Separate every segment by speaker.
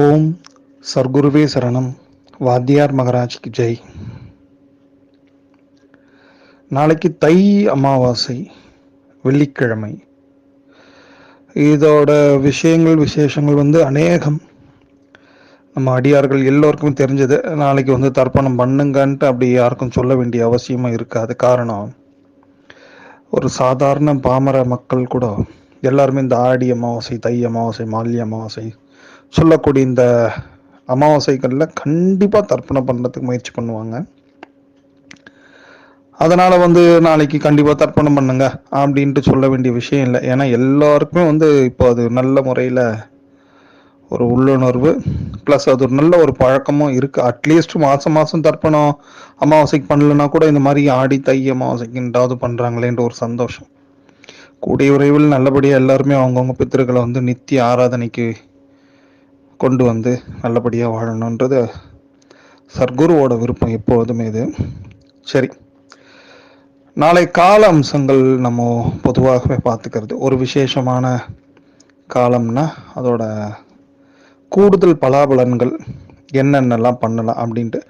Speaker 1: ஓம் சர்க்குருவே சரணம். வாத்தியார் மகராஜ்க்கு ஜெய். நாளைக்கு தை அமாவாசை வெள்ளிக்கிழமை. இதோட விஷயங்கள் விசேஷங்கள் வந்து அநேகம். நம்ம அடியார்கள் எல்லோருக்கும் தெரிஞ்சது. நாளைக்கு வந்து தர்ப்பணம் பண்ணுங்கன்ட்டு அப்படி யாருக்கும் சொல்ல வேண்டிய அவசியமும் இருக்காது. காரணம் ஒரு சாதாரண பாமர மக்கள் கூட எல்லாருமே இந்த ஆடி அமாவாசை தை அமாவாசை மால்ய அமாவாசை சொல்லக்கூடிய இந்த அமாவாசைகளில் கண்டிப்பாக தர்ப்பணம் பண்ணுறதுக்கு முயற்சி பண்ணுவாங்க. அதனால் வந்து நாளைக்கு கண்டிப்பாக தர்ப்பணம் பண்ணுங்க அப்படின்ட்டு சொல்ல வேண்டிய விஷயம் இல்லை. ஏன்னா எல்லாருக்குமே வந்து இப்போ அது நல்ல முறையில் ஒரு உள்ளுணர்வு ப்ளஸ் அது ஒரு நல்ல ஒரு பழக்கமும் இருக்குது அட்லீஸ்ட் மாதம் மாதம் தர்ப்பணம் அமாவாசைக்கு பண்ணலன்னா கூட இந்த மாதிரி ஆடி தை அமாவாசைக்குன்றாவது பண்ணுறாங்களேன்ற ஒரு சந்தோஷம். கூடிய விரைவில் நல்லபடியாக எல்லாருமே அவங்கவுங்க பித்திருக்களை வந்து நித்திய ஆராதனைக்கு கொண்டு வந்து நல்லபடியாக வாழணுன்றது சர்க்குருவோட விருப்பம் எப்போதுமே இது. சரி. நாளை கால அம்சங்கள் நம்ம பொதுவாகவே பார்த்துக்கிறது. ஒரு விசேஷமான காலம்னா அதோட கூடுதல் பலாபலன்கள் என்னென்னலாம் பண்ணலாம் அப்படின்ட்டு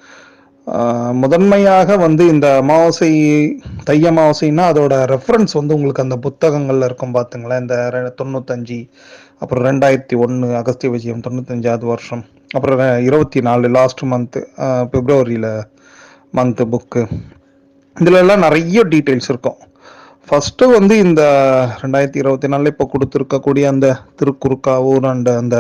Speaker 1: முதன்மையாக வந்து இந்த அமாவாசை தை அமாவாசைன்னா அதோட ரெஃபரன்ஸ் வந்து உங்களுக்கு அந்த புத்தகங்கள்ல இருக்கும் பார்த்துங்களேன் இந்த தொண்ணூத்தஞ்சு அப்புறம் ரெண்டாயிரத்தி ஒன்று அகஸ்திய விஜயம் தொண்ணூத்தஞ்சாவது வருஷம். அப்புறம் இருபத்தி நாலு லாஸ்ட் மந்த்து பிப்ரவரியில் மந்த்து புக்கு இதிலெல்லாம் நிறைய டீட்டெயில்ஸ் இருக்கும். ஃபஸ்ட்டு வந்து இந்த ரெண்டாயிரத்தி இருபத்தி நாலில் இப்போ கொடுத்துருக்கக்கூடிய அந்த திருக்குறுக்காவூர் அண்ட் அந்த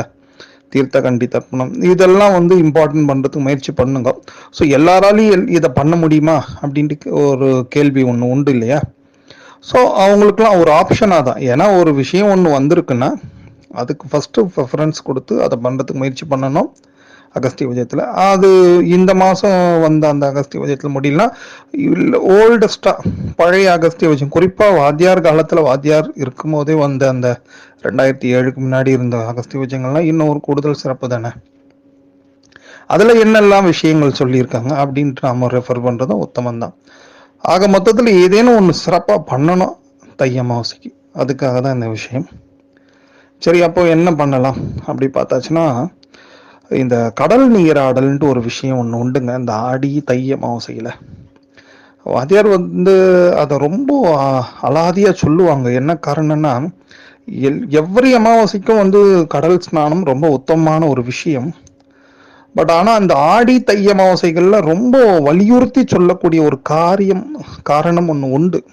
Speaker 1: தீர்த்த கண்டி தர்ப்பணம். இதெல்லாம் வந்து இம்பார்ட்டன்ட் பண்றதுக்கு முயற்சி பண்ணுங்க. ஸோ எல்லாராலையும் இதை பண்ண முடியுமா? அப்படின்ட்டு ஒரு கேள்வி ஒன்று உண்டு இல்லையா? ஸோ அவங்களுக்குலாம் ஒரு ஆப்ஷனாக தான். ஏன்னா ஒரு விஷயம் ஒன்று வந்திருக்குன்னா அதுக்கு ஃபஸ்ட்டு ப்ரிஃபரன்ஸ் கொடுத்து அதை பண்ணுறதுக்கு முயற்சி பண்ணணும். அகஸ்திய விஜயத்தில். அது இந்த மாதம் வந்த அந்த அகஸ்திய விஜயத்தில் முடியலனா ஓல்டஸ்டாக பழைய அகஸ்திய விஜயம். குறிப்பாக வாத்தியார் காலத்தில் வாத்தியார் இருக்கும்போதே வந்த அந்த ரெண்டாயிரத்தி ஏழுக்கு முன்னாடி இருந்த அகஸ்திய விஜயங்கள்லாம் இன்னும் ஒரு கூடுதல் சிறப்பு தானே? அதில் என்னெல்லாம் விஷயங்கள் சொல்லியிருக்காங்க அப்படின்ட்டு நாம் ரெஃபர் பண்ணுறதும் உத்தமம் தான். ஆக மொத்தத்தில் ஏதேனும் ஒன்று சிறப்பாக பண்ணணும் தை அமாவாசைக்கு அதுக்காக தான் இந்த விஷயம். சரி அப்போ என்ன பண்ணலாம்? அப்படி பார்த்தாச்சுன்னா இந்த கடல் நீராடல்ன்ட்டு ஒரு விஷயம் ஒன்று உண்டுங்க. இந்த ஆடி தைய மாவசையில். வாத்தியார் வந்து அதை ரொம்ப அ- அலாதியா சொல்லுவாங்க. என்ன காரணம்னா எல் எவ்வரி அமாவாசைக்கும் வந்து கடல் ஸ்நானம் ரொம்ப உத்தமமான ஒரு விஷயம். பட் ஆனால் அந்த ஆடி தை அமாவாசைகளில் ரொம்ப வலியுறுத்தி சொல்லக்கூடிய ஒரு காரியம் காரணம் ஒன்று உண்டு.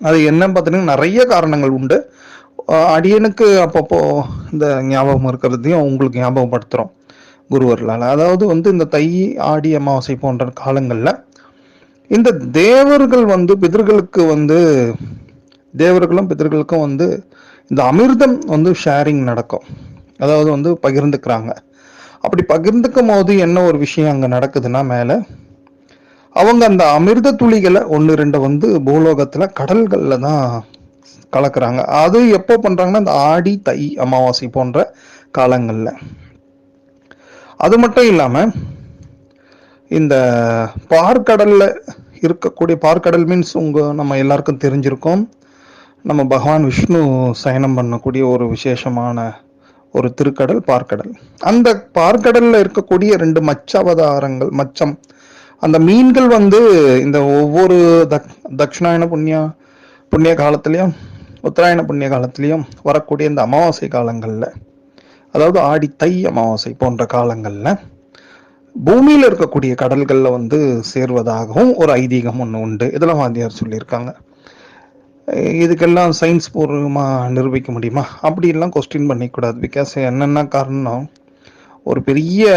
Speaker 1: அது என்ன பார்த்தீங்கன்னா நிறைய காரணங்கள் உண்டு. அடியனுக்கு அப்பப்போ இந்த ஞாபகம் இருக்கிறதையும் உங்களுக்கு ஞாபகப்படுத்துகிறோம் குருவர்களால். அதாவது வந்து இந்த தை ஆடி அமாவாசை போன்ற காலங்களில் இந்த தேவர்கள் வந்து பிதர்களுக்கு வந்து தேவர்களும் பிதர்களுக்கும் வந்து இந்த அமிர்தம் வந்து ஷேரிங் நடக்கும். அதாவது வந்து பகிர்ந்துக்கிறாங்க. அப்படி பகிர்ந்துக்கும் போது என்ன ஒரு விஷயம் அங்கே நடக்குதுன்னா மேலே அவங்க அந்த அமிர்த துளிகளை ஒன்று ரெண்டு வந்து பூலோகத்தில் கடல்களில் தான் கலக்குறாங்க. அது எப்போ பண்ணுறாங்கன்னா இந்த ஆடி தை அமாவாசை போன்ற காலங்களில். அது மட்டும் இல்லாமல் இந்த பார்க்கடல்ல இருக்கக்கூடிய பார்க்கடல் மீன்ஸ் உங்க நம்ம எல்லாருக்கும் தெரிஞ்சிருக்கோம். நம்ம பகவான் விஷ்ணு சயனம் பண்ணக்கூடிய ஒரு விசேஷமான ஒரு திருக்கடல் பார்க்கடல். அந்த பார்க்கடல்ல இருக்கக்கூடிய ரெண்டு மச்ச அவதாரங்கள் மச்சம் அந்த மீன்கள் வந்து இந்த ஒவ்வொரு தக் தட்சிணாயன புண்ணிய புண்ணிய காலத்துலேயும் உத்தராயண புண்ணிய காலத்திலையும் வரக்கூடிய இந்த அமாவாசை காலங்களில் அதாவது ஆடி தை அமாவாசை போன்ற காலங்களில் பூமியில் இருக்கக்கூடிய கடல்களில் வந்து சேர்வதாகவும் ஒரு ஐதீகம் ஒன்று உண்டு. இதெல்லாம் வாத்தியார் சொல்லியிருக்காங்க. இதுக்கெல்லாம் சயின்ஸ் பூர்வமாக நிரூபிக்க முடியுமா? அப்படிலாம் கொஸ்டின் பண்ணிக்கூடாது. பிகாஸ் என்னென்ன காரணம்? ஒரு பெரிய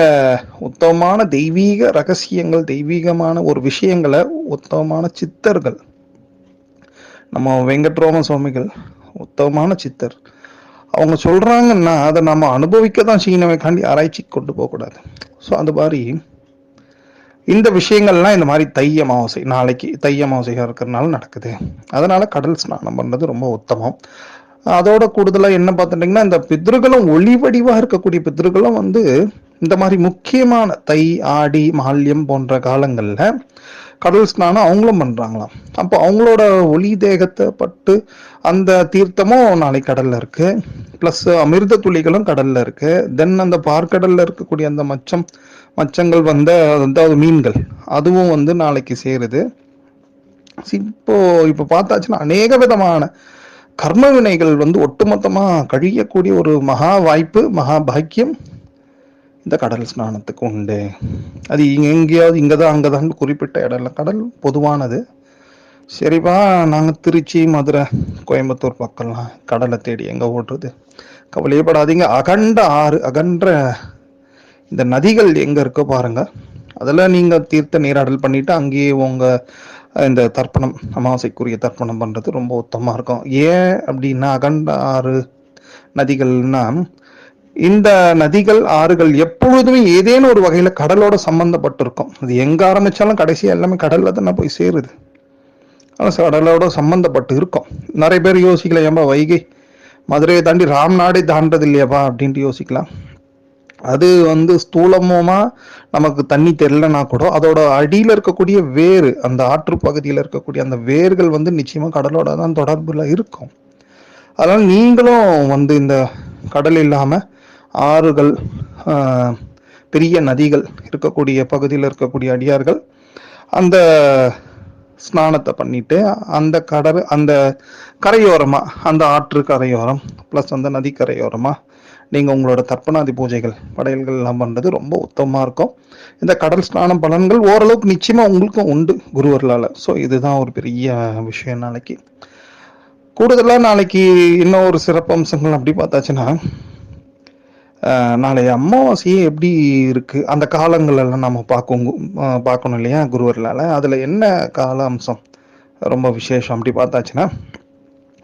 Speaker 1: உத்தமமான தெய்வீக ரகசியங்கள் தெய்வீகமான ஒரு விஷயங்களை உத்தமமான சித்தர்கள் நம்ம வெங்கட்ரோம சுவாமிகள் உத்தமமான சித்தர். அவங்க சொல்கிறாங்கன்னா அதை நம்ம அனுபவிக்க தான் செய்யணுமே காண்டி ஆராய்ச்சிக்கு கொண்டு போகக்கூடாது. ஸோ அந்த மாதிரி இந்த விஷயங்கள்லாம் இந்த மாதிரி தை அமாவாசை நாளைக்கு தை அமாவாசையாக இருக்கிறனால நடக்குது. அதனால் கடல் ஸ்நானம் பண்ணுறது ரொம்ப உத்தமம். அதோட கூடுதலாக என்ன பார்த்துட்டிங்கன்னா இந்த பித்ருகளும் ஒளி வடிவாக இருக்கக்கூடிய பித்ருகளும் வந்து இந்த மாதிரி முக்கியமான தை ஆடி மால்யம் போன்ற காலங்களில் கடல் ஸ்நானம் அவங்களும் பண்ணுறாங்களாம் அப்போ அவங்களோட ஒளி தேகத்தை பட்டு அந்த தீர்த்தமும் நாளைக்கு கடல்ல இருக்கு. ப்ளஸ் அமிர்த துளிகளும் கடல்ல இருக்கு. தென் அந்த பார்க்கடல்ல இருக்கக்கூடிய அந்த மச்சம் மச்சங்கள் வந்த அதாவது மீன்கள் அதுவும் வந்து நாளைக்கு சேருது. இப்போ இப்போ பார்த்தாச்சுன்னா அநேக விதமான கர்ம வினைகள் வந்து ஒட்டுமொத்தமாக கழியக்கூடிய ஒரு மகா வாய்ப்பு மகா பாக்கியம். இந்த கடல் ஸ்நானத்துக்கு உண்டு. அது இங்கே எங்கேயாவது அங்கே தான் குறிப்பிட்ட இடம் இல்லை கடல் பொதுவானது. சரிப்பா நாங்கள் திருச்சி மதுரை கோயம்புத்தூர் பக்கம்லாம் கடலை தேடி எங்கே ஓடுறது? கவலையே படாதீங்க அகண்ட ஆறு அகன்ற இந்த நதிகள் எங்கே இருக்கோ பாருங்கள் அதில் நீங்கள் தீர்த்த நீராடல் பண்ணிவிட்டு அங்கேயே உங்கள் இந்த தர்ப்பணம் அமாவாசைக்குரிய தர்ப்பணம் பண்ணுறது ரொம்ப உத்தமாக இருக்கும். ஏன் அப்படின்னா அகண்ட ஆறு நதிகள்னா இந்த நதிகள் ஆறுகள் எப்பொழுதுமே ஏதேனும் ஒரு வகையில கடலோட சம்பந்தப்பட்டிருக்கும். அது எங்க ஆரம்பிச்சாலும் கடைசியா எல்லாமே கடல்ல தானே போய் சேருது. ஆனால் கடலோட சம்பந்தப்பட்டு இருக்கும். நிறைய பேர் யோசிக்கல ஏன்பா வைகை மதுரையை தாண்டி ராம்நாடே தாண்டது இல்லையாப்பா? அப்படின்ட்டு யோசிக்கலாம். அது வந்து ஸ்தூலமோமா நமக்கு தண்ணி தெரிலனா கூட அதோட அடியில் இருக்கக்கூடிய வேறு அந்த ஆற்று பகுதியில் இருக்கக்கூடிய அந்த வேர்கள் வந்து நிச்சயமாக கடலோட தான் தொடர்புல இருக்கும். அதனால் நீங்களும் வந்து இந்த கடல் இல்லாமல் ஆறுகள் பெரிய நதிகள் இருக்கக்கூடிய பகுதியில் இருக்கக்கூடிய அடியார்கள் அந்த ஸ்நானத்தை பண்ணிட்டு அந்த கடல் அந்த கரையோரமாக அந்த ஆற்று கரையோரம் ப்ளஸ் அந்த நதி கரையோரமாக நீங்கள் உங்களோட தர்ப்பணாதி பூஜைகள் படையல்கள் எல்லாம் பண்ணுறது ரொம்ப உத்தமமாக இருக்கும். இந்த கடல் ஸ்நானம் பலன்கள் ஓரளவுக்கு நிச்சயமாக உங்களுக்கும் உண்டு குருவர்களால். ஸோ இதுதான் ஒரு பெரிய விஷயம் நாளைக்கு. கூடுதலாக நாளைக்கு இன்னும் ஒரு சிறப்பம்சங்கள் அப்படி பார்த்தாச்சுன்னா நாளைய நாளை அமாவாசையே எப்படி இருக்கு? அந்த காலங்களெல்லாம் நம்ம பார்க்கும் பார்க்கணும் இல்லையா குருவர்களால்? அதில் என்ன கால அம்சம் ரொம்ப விசேஷம். அப்படி பார்த்தாச்சுன்னா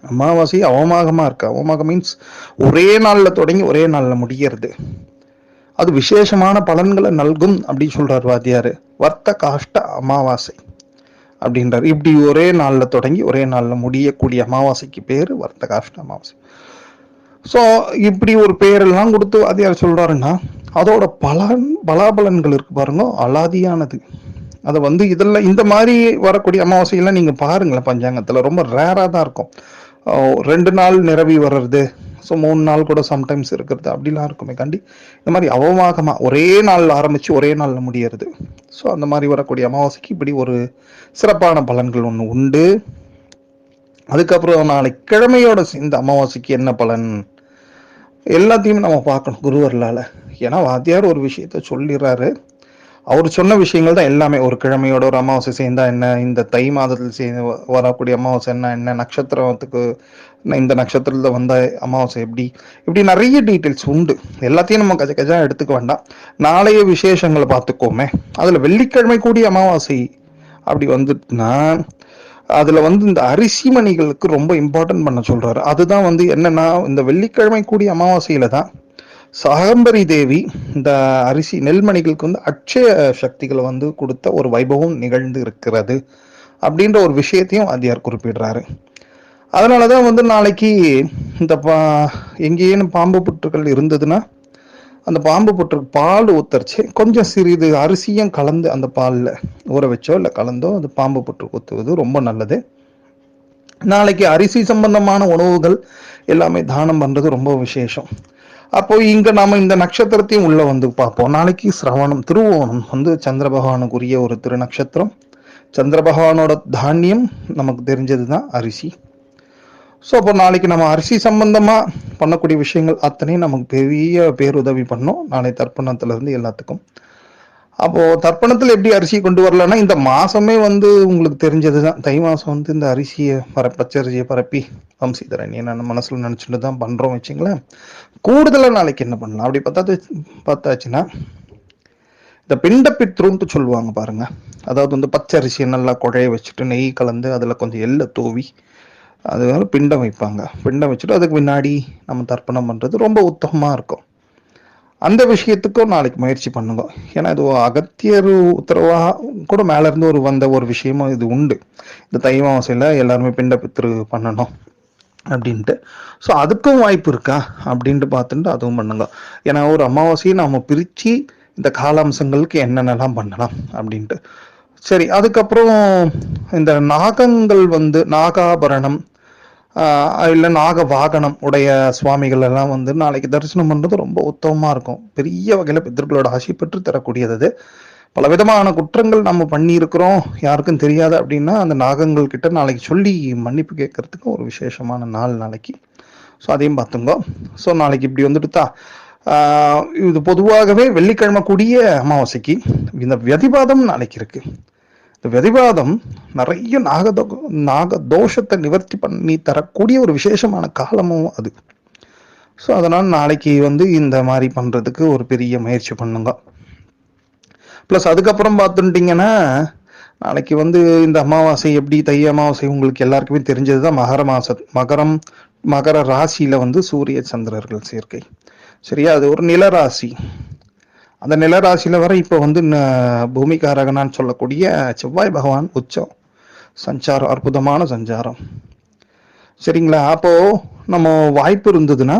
Speaker 1: அமாவாசை அவமாகமாக இருக்கு. அவமாகம் மீன்ஸ் ஒரே நாளில் தொடங்கி ஒரே நாளில் முடியறது. அது விசேஷமான பலன்களை நல்கும் அப்படின்னு சொல்றார் வாத்தியார். வர்த்த காஷ்ட அமாவாசை அப்படின்றார். இப்படி ஒரே நாளில் தொடங்கி ஒரே நாளில் முடியக்கூடிய அமாவாசைக்கு பேர் வர்த்த காஷ்ட அமாவாசை. ஸோ இப்படி ஒரு பேரெல்லாம் கொடுத்து வாத்தியார் சொல்கிறாருன்னா அதோட பலன் பலாபலன்கள் இருக்கு பாருங்க அலாதியானது. அதை வந்து இதெல்லாம் இந்த மாதிரி வரக்கூடிய அமாவாசையெல்லாம் நீங்கள் பாருங்களேன் பஞ்சாங்கத்தில். ரொம்ப ரேராக தான் இருக்கும். ரெண்டு நாள் நிரவி வர்றது ஸோ மூணு நாள் கூட சம்டைம்ஸ் இருக்கிறது அப்படிலாம் இருக்குமே கண்டி இந்த மாதிரி அவமாகமாக ஒரே நாளில் ஆரம்பிச்சு ஒரே நாளில் முடியறது. ஸோ அந்த மாதிரி வரக்கூடிய அமாவாசைக்கு இப்படி ஒரு சிறப்பான பலன்கள் ஒன்று உண்டு. அதுக்கப்புறம் நாளைக்கு கிழமையோட இந்த அமாவாசைக்கு என்ன பலன்? எல்லாத்தையும் நம்ம பார்க்கணும் குருவர்களால். ஏன்னா வாத்தியார் ஒரு விஷயத்த சொல்லிடுறாரு. அவர் சொன்ன விஷயங்கள் தான் எல்லாமே. ஒரு கிழமையோட ஒரு அமாவாசை சேர்ந்தா என்ன? இந்த தை மாதத்தில் சேர்ந்து வரக்கூடிய அமாவாசை என்ன? என்ன நட்சத்திரத்துக்கு இந்த நட்சத்திரத்துல வந்த அமாவாசை எப்படி? இப்படி நிறைய டீட்டெயில்ஸ் உண்டு. எல்லாத்தையும் நம்ம கஜ கஜா எடுத்துக்க வேண்டாம். நாளைய விசேஷங்களை பார்த்துக்கோமே. அதில் வெள்ளிக்கிழமை கூடிய அமாவாசை அப்படி வந்துட்டுனா அதுல வந்து இந்த அரிசி மணிகளுக்கு ரொம்ப இம்பார்ட்டன்ட் பண்ண சொல்றாரு. அதுதான் வந்து என்னன்னா இந்த வெள்ளிக்கிழமை கூடிய அமாவாசையில தான் சாகம்பரி தேவி இந்த அரிசி நெல்மணிகளுக்கு வந்து அட்சய சக்திகளை வந்து கொடுத்த ஒரு வைபவம் நிகழ்ந்து இருக்கிறது அப்படின்ற ஒரு விஷயத்தையும் வாத்தியார் குறிப்பிடுறாரு. அதனாலதான் வந்து நாளைக்கு இந்த பா எங்கேயும் பாம்பு புற்றுகள் இருந்ததுன்னா அந்த பாம்பு புற்றுக்கு பால் ஊத்தரிச்சு கொஞ்சம் சிறிது அரிசியும் கலந்து அந்த பாலில் ஊற வச்சோ இல்லை கலந்தோ அது பாம்பு புற்றுக்கு ஊற்றுவது ரொம்ப நல்லது. நாளைக்கு அரிசி சம்பந்தமான உணவுகள் எல்லாமே தானம் பண்ணுறது ரொம்ப விசேஷம். அப்போ இங்க நாம இந்த நட்சத்திரத்தையும் உள்ள வந்து பார்ப்போம். நாளைக்கு சிரவணம் திருவோணம் வந்து சந்திர பகவானுக்குரிய ஒரு திருநட்சத்திரம் சந்திர பகவானோட தானியம் நமக்கு தெரிஞ்சது தான் அரிசி. ஸோ அப்போ நாளைக்கு நம்ம அரிசி சம்பந்தமா பண்ணக்கூடிய விஷயங்கள் அத்தனையும் நமக்கு பெரிய பேருதவி பண்ணும். நாளை தர்ப்பணத்துல இருந்து எல்லாத்துக்கும். அப்போ தர்ப்பணத்துல எப்படி அரிசி கொண்டு வரலன்னா இந்த மாசமே வந்து உங்களுக்கு தெரிஞ்சதுதான். தை மாசம் வந்து இந்த அரிசியை பர பச்சரிசியை பரப்பி வம்சிதரன் நான் மனசுல நினச்சிட்டு தான் பண்றோம் வச்சுங்களேன். கூடுதலா நாளைக்கு என்ன பண்ணலாம்? அப்படி பார்த்தா பார்த்தாச்சுன்னா இந்த பிண்ட பித்ருன்ட்டு சொல்லுவாங்க பாருங்க. அதாவது வந்து பச்சை அரிசியை நல்லா குழைய வச்சுட்டு நெய் கலந்து அதுல கொஞ்சம் எள்ளை தூவி அதனால பிண்டம் வைப்பாங்க. பிண்டம் வச்சுட்டு அதுக்கு முன்னாடி நம்ம தர்ப்பணம் பண்றது ரொம்ப உத்தமமாக இருக்கும். அந்த விஷயத்துக்கும் நாளைக்கு முயற்சி பண்ணுங்க. ஏன்னா இது அகத்தியர் உத்தரவா கூட மேல இருந்து ஒரு வந்த ஒரு விஷயமும் இது உண்டு. இந்த தை மாசையில் எல்லாருமே பிண்ட பித்ரு பண்ணணும் அப்படின்ட்டு. ஸோ அதுக்கும் வாய்ப்பு இருக்கா? அப்படின்ட்டு பார்த்துட்டு அதுவும் பண்ணுங்க. ஏன்னா ஒரு அமாவாசையை நாம பிரிச்சு இந்த காலாம்சங்களுக்கு என்னென்னலாம் பண்ணலாம் அப்படின்ட்டு. சரி அதுக்கப்புறம் இந்த நாகங்கள் வந்து நாகாபரணம் இல்லை நாக வாகனம் உடைய சுவாமிகள் எல்லாம் வந்து நாளைக்கு தரிசனம் பண்ணுறது ரொம்ப உத்தமமாக இருக்கும். பெரிய வகையில் பித்தர்களோட ஆசி பெற்று தரக்கூடியது பல பலவிதமான குற்றங்கள் நம்ம பண்ணியிருக்கிறோம். யாருக்கும் தெரியாது அப்படின்னா அந்த நாகங்கள் கிட்ட நாளைக்கு சொல்லி மன்னிப்பு கேட்கறதுக்கு ஒரு விசேஷமான நாள் நாளைக்கு. ஸோ அதையும் பார்த்துங்கோ. ஸோ நாளைக்கு இப்படி வந்துட்டு தான் இது பொதுவாகவே வெள்ளிக்கிழமை கூடிய அமாவாசைக்கு இந்த வியதிபாதம் நாளைக்கு இருக்கு இந்த வியதிபாதம் நிறைய நாகதோ நாக தோஷத்தை நிவர்த்தி பண்ணி தரக்கூடிய ஒரு விசேஷமான காலமும் அது. ஸோ அதனால் நாளைக்கு வந்து இந்த மாதிரி பண்ணுறதுக்கு ஒரு பெரிய முயற்சி பண்ணுங்க. ப்ளஸ் அதுக்கப்புறம் பார்த்துட்டிங்கன்னா நாளைக்கு வந்து இந்த அமாவாசை எப்படி தை அமாவாசை உங்களுக்கு எல்லாருக்குமே தெரிஞ்சது தான் மகர மாச மகரம் மகர ராசியில் வந்து சூரிய சந்திரர்கள் சேர்க்கை. சரியா? அது ஒரு நிலராசி. அந்த நிலராசியில் வர இப்போ வந்து பூமிகாரகனான்னு சொல்லக்கூடிய செவ்வாய் பகவான் உச்சம். சஞ்சாரம் அற்புதமான சஞ்சாரம். சரிங்களா? அப்போது நம்ம வாய்ப்பு இருந்ததுன்னா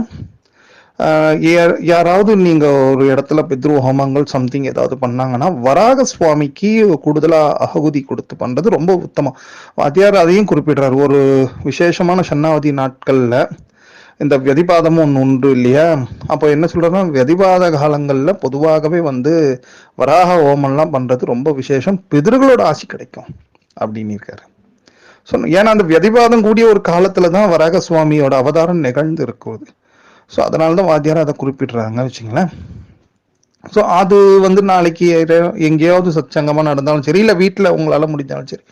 Speaker 1: யாராவது நீங்கள் ஒரு இடத்துல பித்ரு ஹோமங்கள் சம்திங் ஏதாவது பண்ணாங்கன்னா வராக சுவாமிக்கு கூடுதலாக அககுதி கொடுத்து பண்ணுறது ரொம்ப உத்தமம். வாத்தியார் அதையும் குறிப்பிடுறாரு. ஒரு விசேஷமான சன்னாவதி நாட்களில் இந்த வெதிபாதமும் ஒன்று உண்டு இல்லையா? அப்போ என்ன சொல்கிறேன்னா வெதிபாத காலங்களில் பொதுவாகவே வந்து வராக ஹோமம்லாம் பண்ணுறது ரொம்ப விசேஷம். பிதர்களோட ஆசி கிடைக்கும் அப்படின்னு இருக்காரு. ஸோ ஏன்னா அந்த வெதிபாதம் கூடிய ஒரு காலத்தில் தான் வராக சுவாமியோட அவதாரம் நிகழ்ந்து இருக்குது. ஸோ அதனால தான் வாத்தியார் அதை குறிப்பிடுறாங்க வச்சுங்களேன். ஸோ அது வந்து நாளைக்கு எங்கேயாவது சச்சங்கமாக நடந்தாலும் சரி இல்லை வீட்டில் உங்களால் முடிஞ்சாலும் சரி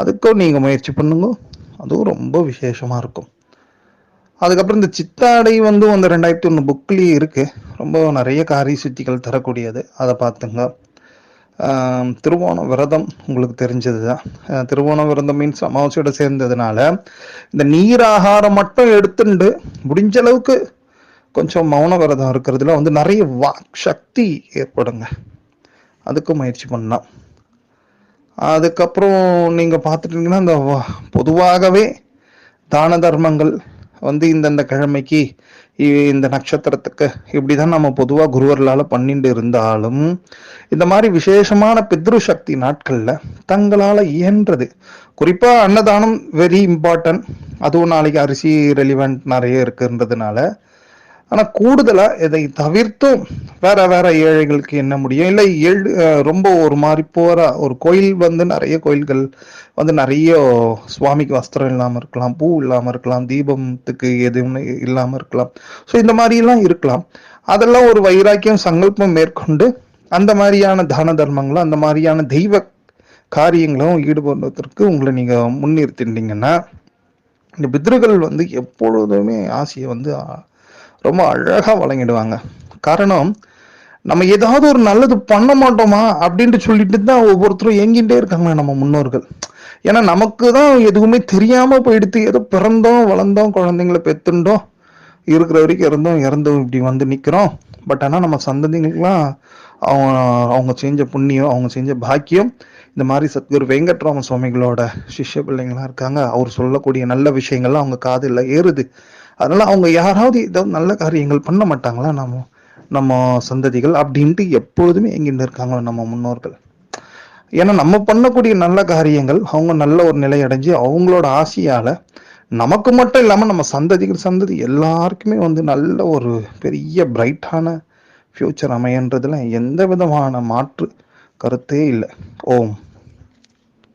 Speaker 1: அதுக்கும் நீங்கள் முயற்சி பண்ணுங்க. அதுவும் ரொம்ப விசேஷமாக இருக்கும். அதுக்கப்புறம் இந்த சித்தாடை வந்து அந்த ரெண்டாயிரத்தி ஒன்று புக்லேயே இருக்குது ரொம்ப நிறைய காரிய சுத்திகள் தரக்கூடியது. அதை பார்த்துங்க. திருவோண விரதம் உங்களுக்கு தெரிஞ்சது தான் திருவோண விரதம் மீன்ஸ் அமாவாசையோட சேர்ந்ததுனால இந்த நீர் ஆகாரம் மட்டும் எடுத்துண்டு முடிஞ்ச அளவுக்கு கொஞ்சம் மௌன விரதம் இருக்கிறதுல வந்து நிறைய வாக் சக்தி ஏற்படுங்க. அதுக்கு முயற்சி பண்ணலாம். அதுக்கப்புறம் நீங்கள் பார்த்துட்டீங்கன்னா இந்த பொதுவாகவே தான தர்மங்கள் வந்து இந்தந்த கிழமைக்கு இந்த நட்சத்திரத்துக்கு இப்படிதான் நம்ம பொதுவாக குருவர்களால் பண்ணிட்டு இருந்தாலும் இந்த மாதிரி விசேஷமான பித்ரு சக்தி நாட்கள்ல தங்களால இயன்றது. குறிப்பா அன்னதானம் வெரி இம்பார்ட்டன்ட் அதுவும் நாளைக்கு அரிசி ரெலிவெண்ட் நிறைய இருக்குன்றதுனால ஆனால் கூடுதலாக இதை தவிர்த்தும் வேற வேற ஏழைகளுக்கு என்ன முடியும்? இல்லை ஏழு ரொம்ப ஒரு மாதிரி போகிற ஒரு கோயில் வந்து நிறைய கோயில்கள் வந்து நிறைய சுவாமிக்கு வஸ்திரம் இல்லாமல் இருக்கலாம் பூ இல்லாமல் இருக்கலாம் தீபத்துக்கு எதுவுமே இல்லாமல் இருக்கலாம். ஸோ இந்த மாதிரிலாம் இருக்கலாம். அதெல்லாம் ஒரு வைராக்கியம் சங்கல்பம் மேற்கொண்டு அந்த மாதிரியான தான தர்மங்களும் அந்த மாதிரியான தெய்வ காரியங்களும் ஈடுபடுவதற்கு உங்களை நீங்கள் முன்னிறுத்திட்டீங்கன்னா இந்த பித்ருகள் வந்து எப்பொழுதுமே ஆசையை வந்து ரொம்ப அழகா வழங்கிடுவாங்க. காரணம் நம்ம ஏதாவது ஒரு நல்லது பண்ண மாட்டோமா அப்படின்ட்டு சொல்லிட்டு தான் ஒவ்வொருத்தரும் ஏங்கிட்டே இருக்காங்க நம்ம முன்னோர்கள். ஏன்னா நமக்கு தான் எதுவுமே தெரியாம போயிடுத்து ஏதோ பிறந்தோம் வளர்ந்தோம் குழந்தைங்களை பெத்துண்டோம் இருக்கிற வரைக்கும் இருந்தோம் இறந்தோம் இப்படி வந்து நிக்கிறோம். பட் ஆனா நம்ம சந்ததிகளுக்கெல்லாம் அவங்க அவங்க செஞ்ச புண்ணியம் அவங்க செஞ்ச பாக்கியம் இந்த மாதிரி சத்குரு வெங்கட்ராம சுவாமிகளோட சிஷ்ய பிள்ளைங்களாம் இருக்காங்க. அவர் சொல்லக்கூடிய நல்ல விஷயங்கள்லாம் அவங்க காதுல ஏறுது. அதனால அவங்க யாராவது ஏதாவது நல்ல காரியங்கள் பண்ண மாட்டாங்களா நம்ம நம்ம சந்ததிகள் அப்படின்ட்டு எப்பொழுதுமே எங்கிட்டு இருக்காங்களோ நம்ம முன்னோர்கள். ஏன்னா நம்ம பண்ணக்கூடிய நல்ல காரியங்கள் அவங்க நல்ல ஒரு நிலை அடைஞ்சு அவங்களோட ஆசையால நமக்கு மட்டும் இல்லாம நம்ம சந்ததிகள் சந்ததி எல்லாருக்குமே வந்து நல்ல ஒரு பெரிய பிரைட்டான ஃபியூச்சர் அமையன்றதுல எந்த விதமான மாற்று கருத்தே இல்லை. ஓம்.